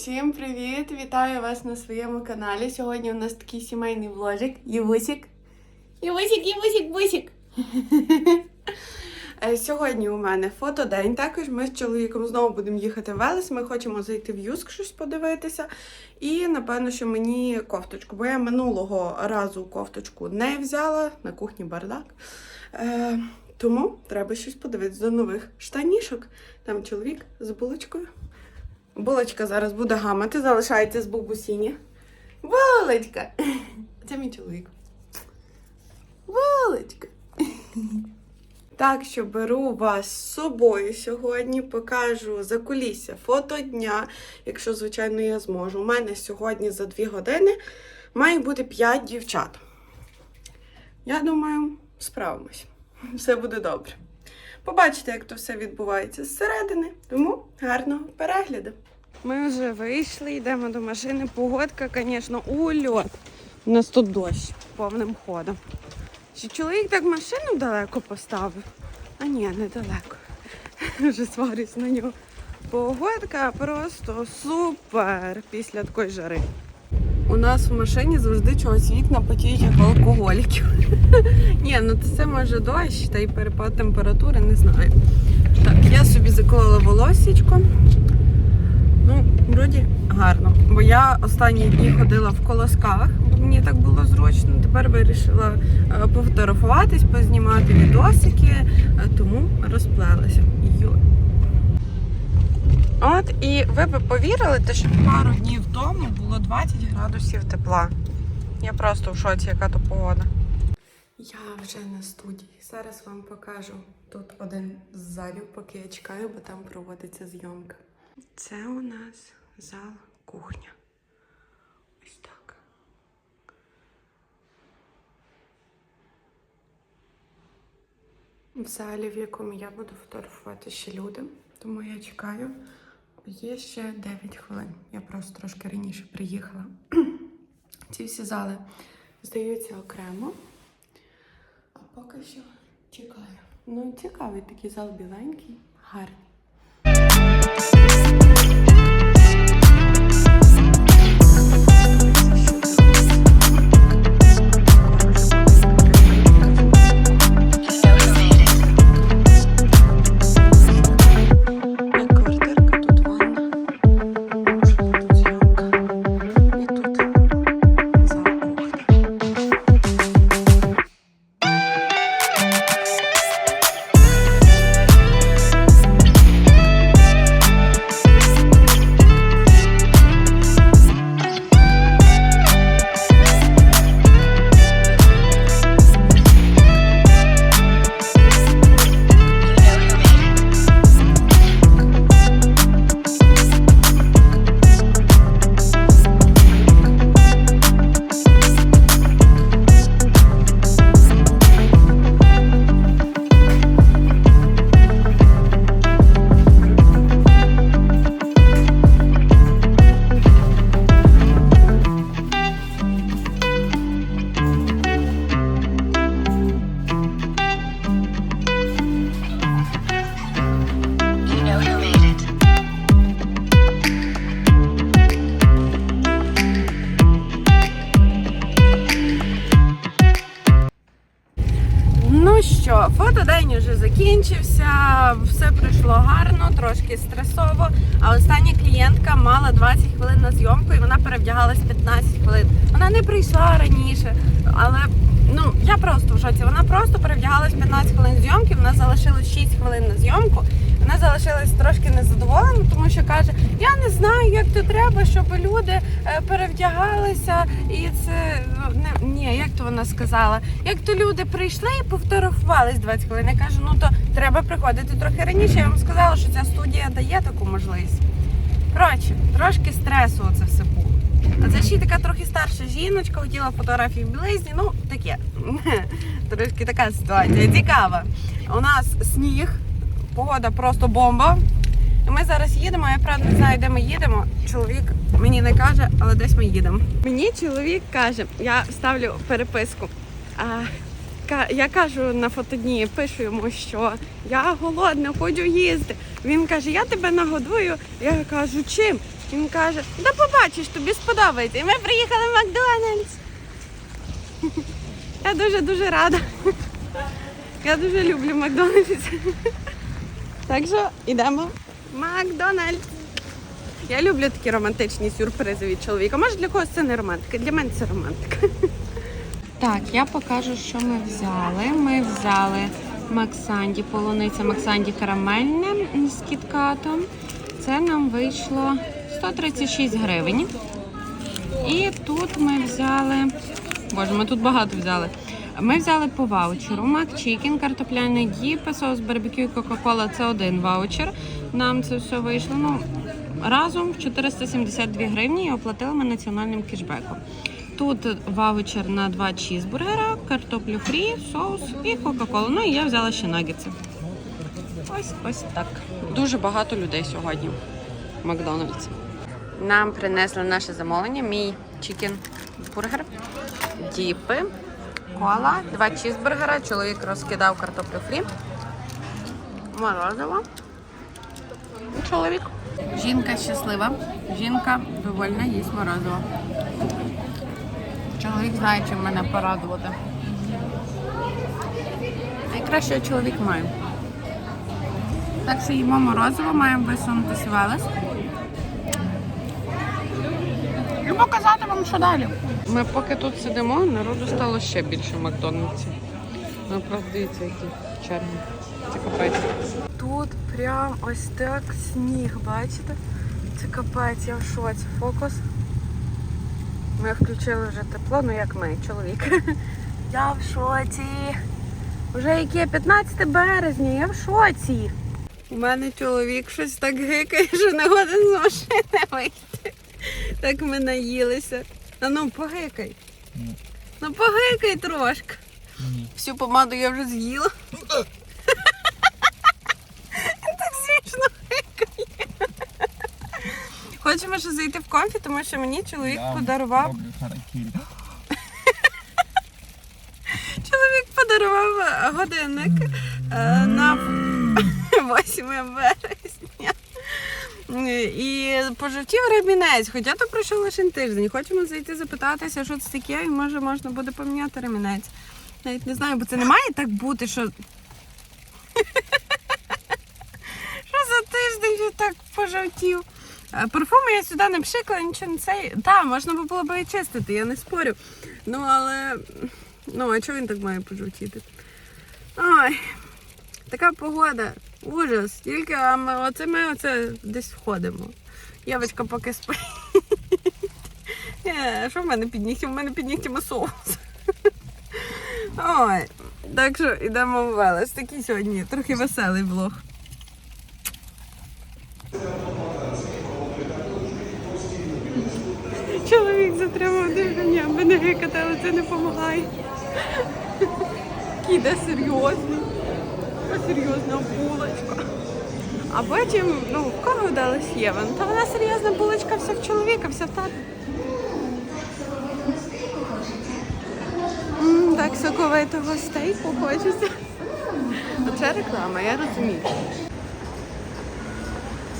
Всім привіт! Вітаю вас на своєму каналі. Сьогодні у нас такий сімейний вложик. Євусік. Євусік, Євусік, Бусік. Е, Сьогодні у мене фотодень. Також ми з чоловіком знову будемо їхати в Велес. Ми хочемо зайти в Юск щось подивитися. І напевно, що мені кофточку, бо я минулого разу кофточку не взяла на кухні бардак. Е, тому треба щось подивитися до нових штанішок. Там чоловік з булочкою. Булочка зараз буде гамати, залишається з бабусіні. Булочка! Це мій чоловік. Булочка. Так що беру вас з собою сьогодні, покажу за кулісся фото дня, якщо, звичайно, я зможу. У мене сьогодні за 2 години має бути 5 дівчат. Я думаю, справимось. Все буде добре. Побачите, як то все відбувається зсередини. Тому гарного перегляду. Ми вже вийшли, йдемо до машини. Погодка, звісно, ульот. У нас тут дощ повним ходом. Чи чоловік так машину далеко поставив? А ні, недалеко. Вже сварюсь на нього. Погодка просто супер після такої жари. У нас в машині завжди чогось вікна потіють як алкоголіків. Ні, ну це може дощ та й перепад температури, не знаю. Так, я собі заколола волосічко. Ну, вроді гарно. Бо я останні дні ходила в колосках, бо мені так було зручно. Тепер вирішила е, пофотографуватись, познімати відосики, е, тому розплелася. От і ви б повірили, те, що пару днів тому було 20 градусів тепла. Я просто в шоці, яка то погода. Я вже на студії. Зараз вам покажу тут один з залів, поки я чекаю, бо там проводиться зйомка. Це у нас зал кухня. Ось так. В залі, в якому я буду фотографувати ще люди, тому я чекаю. Є ще 9 хвилин. Я просто трошки раніше приїхала. Ці всі зали здаються окремо. А поки що чекаю. Ну, цікавий такий зал біленький, гарний. Стресово. А остання клієнтка мала 20 хвилин на зйомку і вона перевдягалась 15 хвилин. Вона не прийшла раніше, але ну я просто в шоці. Вона просто перевдягалась 15 хвилин зйомки. Вона залишилась 6 хвилин на зйомку. Вона залишилась трошки незадоволена, тому що каже: Я не знаю, як то треба, щоб люди е, перевдягалися, і це ну, не ні, як то вона сказала. Як то люди прийшли і пофотографувались 20 хвилин. Я кажу, ну то треба приходити трохи раніше. Я вам сказала, що ця студія дає таку можливість. Коротше, трошки стресу це все було. А це ще й така трохи старша жіночка, хотіла фотографії в білизні. Ну, таке. Трошки така ситуація. Цікава. У нас сніг, погода просто бомба. І ми зараз їдемо, я правда не знаю, де ми їдемо. Чоловік мені не каже, але десь ми їдемо. Мені чоловік каже, я ставлю переписку. А, я кажу на фотодні, пишу йому, що я голодна, хочу їсти. Він каже, я тебе нагодую. Я кажу, чим? Він каже, да побачиш, тобі сподобається. І ми приїхали в Макдональдс. Я дуже-дуже рада. Я дуже люблю Макдональдс. Так що йдемо Макдональдс. Я люблю такі романтичні сюрпризи від чоловіка. Може для когось це не романтика, для мене це романтика. Так, я покажу, що ми взяли. Ми взяли Максанді, полуниця Максанді карамельне з кіткатом. Це нам вийшло 136 гривень. І тут ми взяли. Боже, ми тут багато взяли. Ми взяли по ваучеру Макчікін, картопляний діп, соус барбекю і Кока-Кола це один ваучер. Нам це все вийшло. Ну, разом 472 гривні і оплатили ми національним кешбеком. Тут ваучер на два чізбургера, картоплю фрі, соус і Кока-Колу. Ну і я взяла ще нагетси. Ось ось так. Дуже багато людей сьогодні в Макдональдсі. Нам принесли наше замовлення, мій чікен бургер, діпи, кола, два чізбургера. Чоловік розкидав картоплю фрі, морозиво. Чоловік. Жінка щаслива, жінка довольна, їсть морозиво. Чоловік знає, чим мене порадувати. Найкраще чоловік має. Так що їмо морозиво, маємо висунутися Велес. І показати вам, що далі. Ми поки тут сидимо, народу стало ще більше в Макдональдсі. Ну, правда, дивіться, які черги. Це капець. Тут прям ось так сніг, бачите? Це капець, я в шоці. Фокус. Ми включили вже тепло, ну як ми, чоловік. Я в шоці. Вже яке 15 березня, я в шоці. У мене чоловік щось так гикає, що не годен з машини вийти. Так ми наїлися. А ну погикай. Ну погикай трошки. Всю помаду я вже з'їла. Так смішно гикає. Хочемо ще зайти в комфі, тому що мені чоловік подарував. Роблю харакірі. Чоловік подарував е, годинник е, на 8 вересня. І пожовтів ремінець, хоча то пройшов лише тиждень. Хочемо зайти запитатися, що це таке, і може можна буде поміняти ремінець. Навіть не знаю, бо це не має так бути, що. Що за тиждень вже так пожовтів. Е, Парфуми я сюди не пшикала, нічого не цей. Так, можна було б і чистити, я не спорю. Ну, але. Ну, а чого він так має пожовтіти? Ой, така погода. Ужас. Тільки а ми, оце ми оце десь входимо. Євочка поки спить. Е, Що в мене під нігтем? У мене під нігтями соус. Ой. Так що йдемо в Велес. Такий сьогодні трохи веселий влог. Чоловік затримав дихання, аби не гикати, але це не допомагає. Кіде серйозний. Серйозна булочка. А потім, ну, кого вдалась Єва? Ну, Та вона серйозна булочка вся в чоловіка, вся в тата. М, Так соковитого стейку хочеться. Оце реклама, я розумію.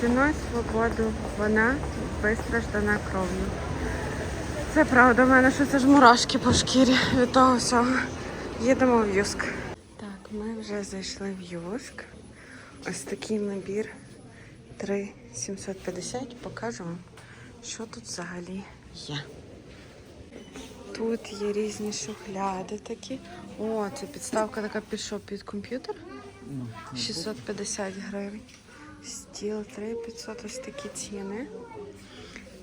Ціною свободу вона вистраждана кров'ю. Це правда, в мене що це ж мурашки по шкірі від того всього. Їдемо в Юск. Так, ми вже зайшли в Юск. Ось такий набір 3,750. Покажу вам, що тут взагалі є. Тут є різні шухляди такі. О, це підставка така що, під комп'ютер? 650 гривень. Стіл 3500, ось такі ціни.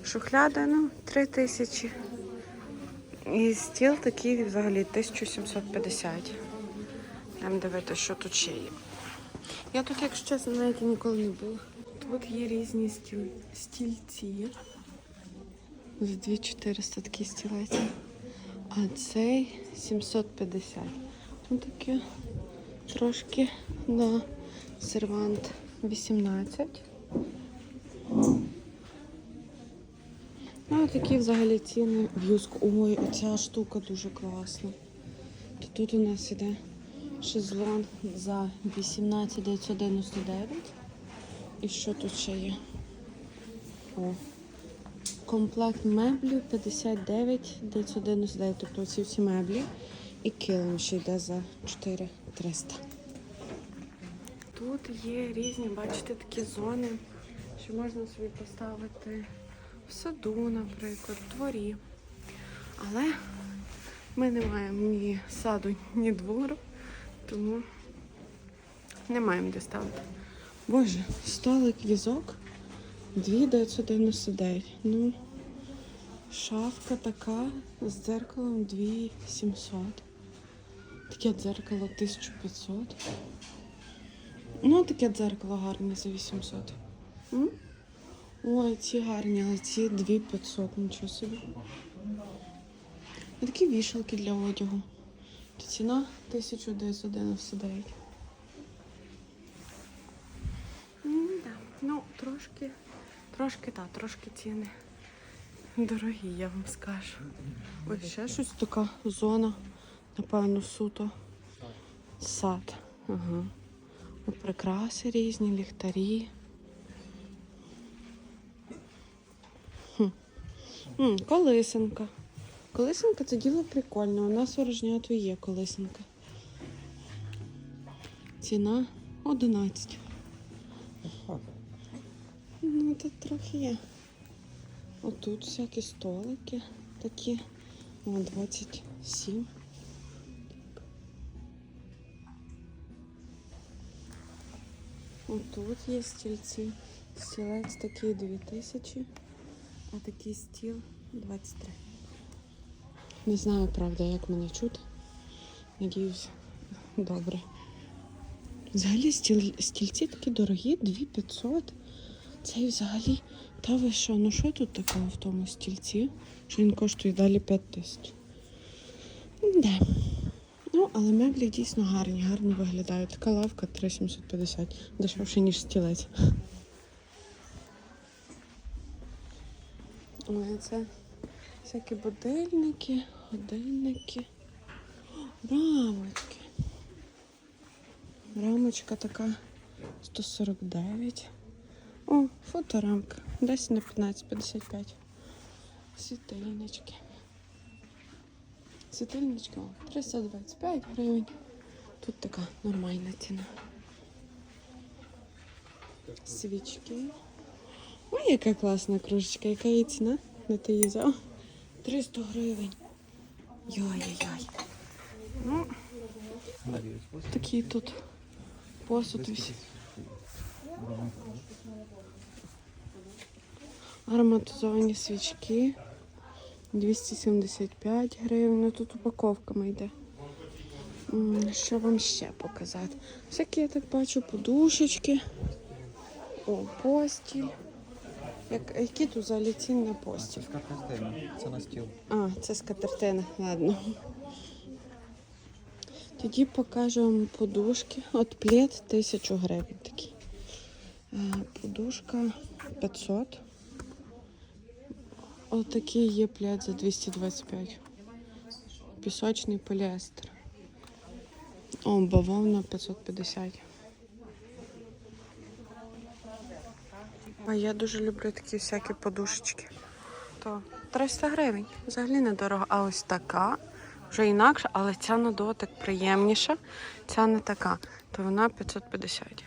Шухляда, ну, 3 тисячі. І стіл такий взагалі 1750. Там дивитися, що тут ще є. Я тут, якщо чесно, навіть ніколи не була. Тут є різні стіл... стільці. За 2400 такі стілець. А цей 750. Тут таке трошки на сервант 18. Ну, такі взагалі ціни в юску. Ой, оця штука дуже класна. То тут у нас іде шезлонг за 18 999. І що тут ще є? О, Комплект меблів 59 999, тобто ці всі меблі. І килим ще йде за 4300. Тут є різні, бачите, такі зони, що можна собі поставити в саду, наприклад, в дворі. Але ми не маємо ні саду, ні двору, тому не маємо де ставити. Боже, столик візок 2999. Ну, шафка така з дзеркалом 2700. Таке дзеркало 1500. Ну, таке дзеркало гарне за 800. М? Ой, ці гарні, але ці 2500, нічого собі. І такі вішалки для одягу. То ціна 1999. М, да. Ну, трошки, трошки, так, трошки ціни дорогі, я вам скажу. Ось ще щось така зона, напевно, суто. Сад. Ага. Прикраси різні, ліхтарі. Хм. М. Колисенка це діло прикольне. У нас у Рожняту є колисенка. Ціна 11. Ну, тут трохи є. Отут всякі столики такі. О, 27. Отут є стільці. Стілець такий 2000, а такий стіл 23. Не знаю, правда, як мене чути. Надіюсь, добре. Взагалі стіл, стільці такі дорогі, 2500. Це взагалі. Та ви що, ну що тут такого в тому стільці? Що він коштує далі 5 тисяч. Да. Ну, але меблі дійсно гарні, гарно виглядають. Така лавка 3750, дешевше, ніж стілець. Ой, це всякі будильники, годинники. Рамочки. Рамочка така 149. О, фоторамка. 10 на 15, 55. Світильнички. Світильнички 325 гривень. Тут така нормальна ціна. Свічки. Ой, яка класна кружечка. Яка її ціна? Не ти її взяв? 300 гривень. Йой-йой-йой. Ну, такий тут посуд весь. Ароматизовані свічки 275 гривень. Ну тут упаковками йде. Що вам ще показати? Всякі, я так бачу, подушечки. О, постіль. Як, які тут взагалі ціни на постіль? Це скатертина, це на стіл. А, це скатертина, ладно. Тоді покажу вам подушки. От плед 1000 гривень такий. Е, Подушка 500. Отакий є плед за 225. Пісочний поліестер. О, бавовна 550. А я дуже люблю такі всякі подушечки. То 300 гривень. Взагалі недорого. А ось така вже інакша, але ця на дотик приємніша. Ця не така. То вона 550.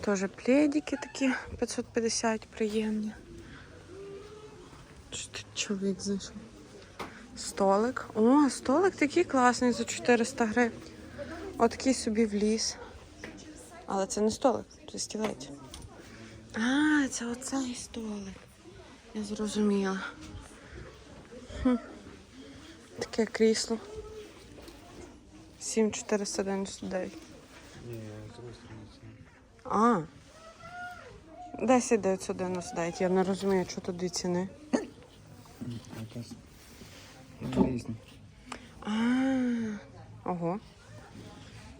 Теж пледики такі 550 приємні. Чоловік зайшов? Столик. О, столик такий класний за 400 гривень. Отакий собі в ліс. Але це не столик, це стілець. А, це оцей столик. Я зрозуміла. Хм. Таке крісло. 7499. Ні. А. 10999. Я не розумію, що тут дві ціни. Ну, різні. А. Ого.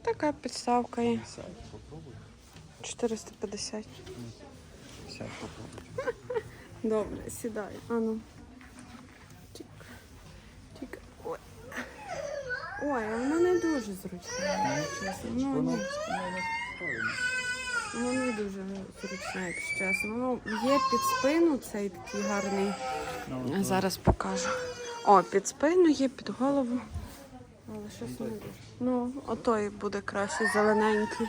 Така підставка є. Сядь, попробуй. 450. Сядь, попробуй. Добре, сідай. Ану. Чик. Чик. Ой. Ой, а вона не дуже зручна. Ну, Ну. Ну, не дуже зручно, якщо чесно. Ну, є під спину цей такий гарний. Ну, Зараз покажу. О, під спину є, під голову. Але щось не дуже. Ну, отой буде краще, зелененький.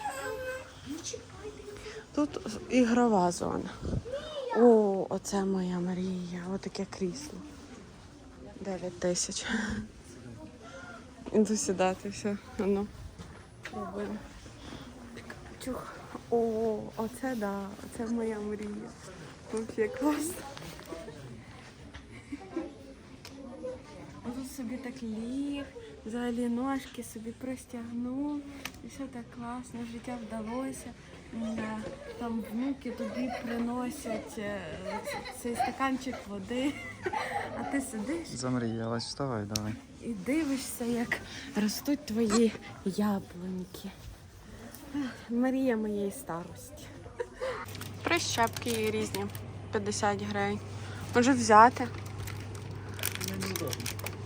Тут ігрова зона. О, оце моя мрія. Отаке крісло. 9 тисяч. Іду сідати, все. Ну, пробуємо. Чух. О, оце да, оце моя мрія. Вообще класно. Тут собі так ліг, взагалі ножки собі простягнув. І все так класно, життя вдалося. Там внуки тобі приносять е, цей стаканчик води, а ти сидиш Замріялась, вставай, давай. і дивишся, як ростуть твої яблуньки. Ех, Мрія моєї старості. Прищепки є різні. 50 гривень. Може взяти?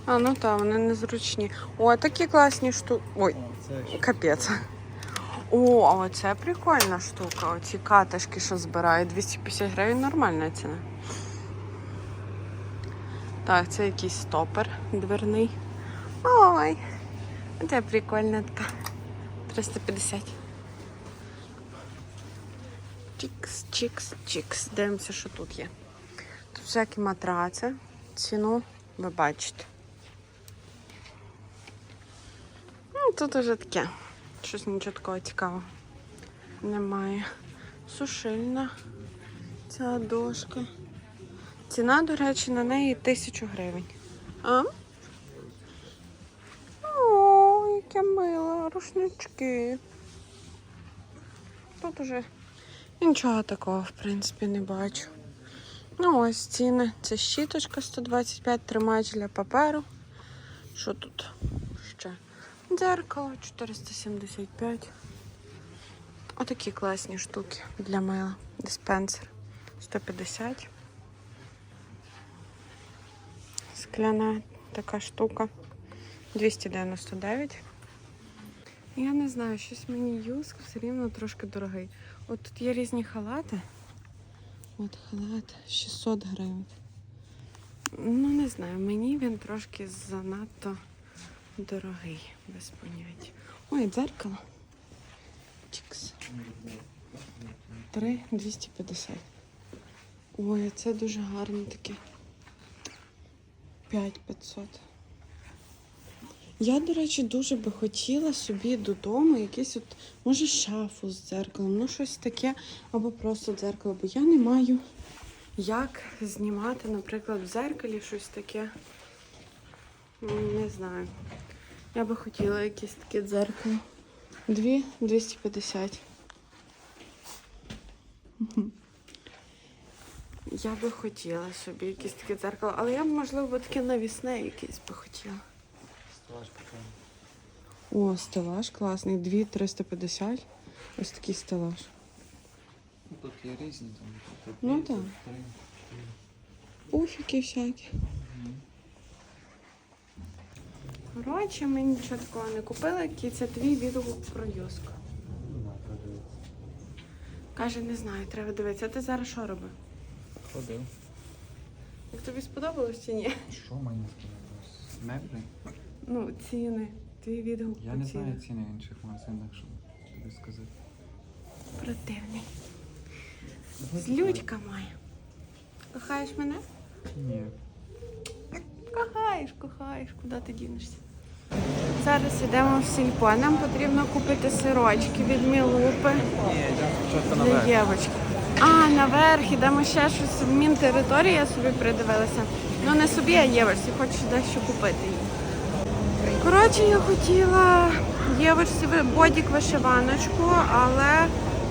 А, ну так, вони незручні. О, такі класні штуки. Ой, капець. О, а оце прикольна штука. Оці катишки, що збирають. 250 гривень нормальна ціна. Так, це якийсь стопер дверний. Ой, це прикольна така. 350. Чікс, чікс, чікс. Дивимося, що тут є. Тут всякі матраци. Ціну ви бачите. Ну, тут уже таке. Щось нічого такого цікавого. Немає. Сушильна ця дошка. Ціна, до речі, на неї тисячу гривень. А? О, яке мило, рушнички. Тут уже нічого такого, в принципі, не бачу. Ну, ось ціни. Це щіточка 125, тримач для паперу. Що тут ще? Дзеркало 475. Отакі класні штуки для мила. Диспенсер 150. Скляна така штука 299. Я не знаю, щось мені юск все рівно трошки дорогий. От тут є різні халати. От халат 600 гривень. Ну, не знаю, мені він трошки занадто дорогий, без поняття. Ой, дзеркало. Чікс. 3 250. Ой, це дуже гарне таке. 5 500. Я, до речі, дуже би хотіла собі додому якийсь от, може, шафу з дзеркалом, ну щось таке, або просто дзеркало, бо я не маю як знімати, наприклад, в дзеркалі щось таке. Не знаю. Я би хотіла якесь таке дзеркало. Дві 250. Я би хотіла собі якесь таке дзеркало, але я б, можливо, таке навісне якесь би хотіла. О, стелаж класний. 2 350. Ось такий стелаж. Ну, Тут є різні там. Тут Ну, так. Пуфіки всякі. Коротше, ми нічого такого не купили. Який це твій відгук про юску. Каже, не знаю, треба дивитися. А ти зараз що робив? Ходив. Як тобі сподобалось чи ні? Що мені сподобалось? Меблі? Ну, ціни. Твій відгук Я по не знаю ціни в інших магазинах, щоб тобі сказати. Противний. Злючка моя. Кохаєш мене? Ні. Кохаєш, кохаєш, куди ти дінешся? Зараз йдемо в сільпо. Нам потрібно купити сирочки від Мілупи для дівчатки. А, наверх, ідемо ще щось в Мінтериторії, я собі придивилася. Ну не собі, а Єверсі, хочу дещо купити їй. Коротше, я хотіла Єверсі бодік вишиваночку, але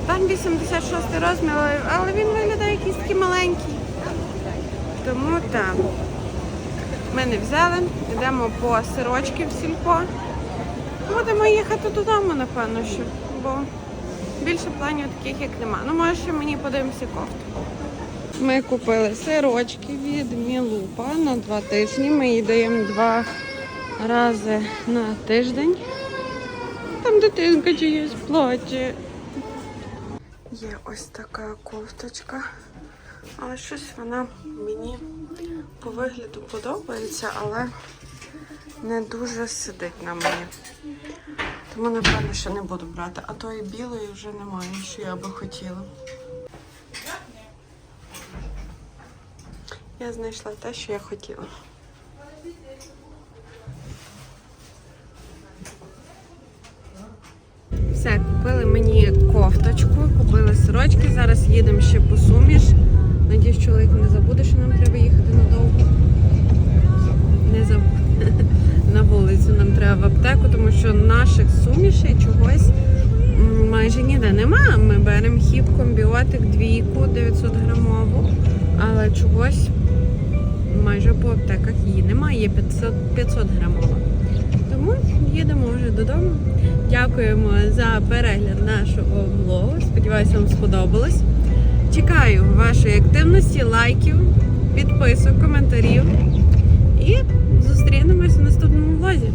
там 86 розмір, але- він виглядає якийсь такий маленький. Тому так. Ми не взяли, йдемо по сирочки в сільпо. Будемо їхати додому, напевно, що, бо більше планів таких як нема. Ну, може, ще мені подивимося кофту. Ми купили сирочки від Мілупа на два тижні. Ми даємо два рази на тиждень. Там дитинка чиєсь плаче. Є ось така кофточка. Але щось вона мені по вигляду подобається, але не дуже сидить на мені. Тому, напевно, що не буду брати. А тої білої вже немає, що я би хотіла. Я знайшла те, що я хотіла. Все, купили мені кофточку, купили сорочки. Зараз їдемо ще по суміш. Надіюсь, чоловік не забуде, що нам треба їхати надовго. Не забуде. На вулицю нам треба в аптеку, тому що наших сумішей чогось майже ніде нема. Ми беремо хіп комбіотик двійку 900 грамову, але чогось майже по аптеках її немає, є 500, 500 грамова. Їдемо вже додому. Дякуємо за перегляд нашого влогу. Сподіваюся, вам сподобалось. Чекаю вашої активності, лайків, підписок, коментарів. І зустрінемось в наступному влозі.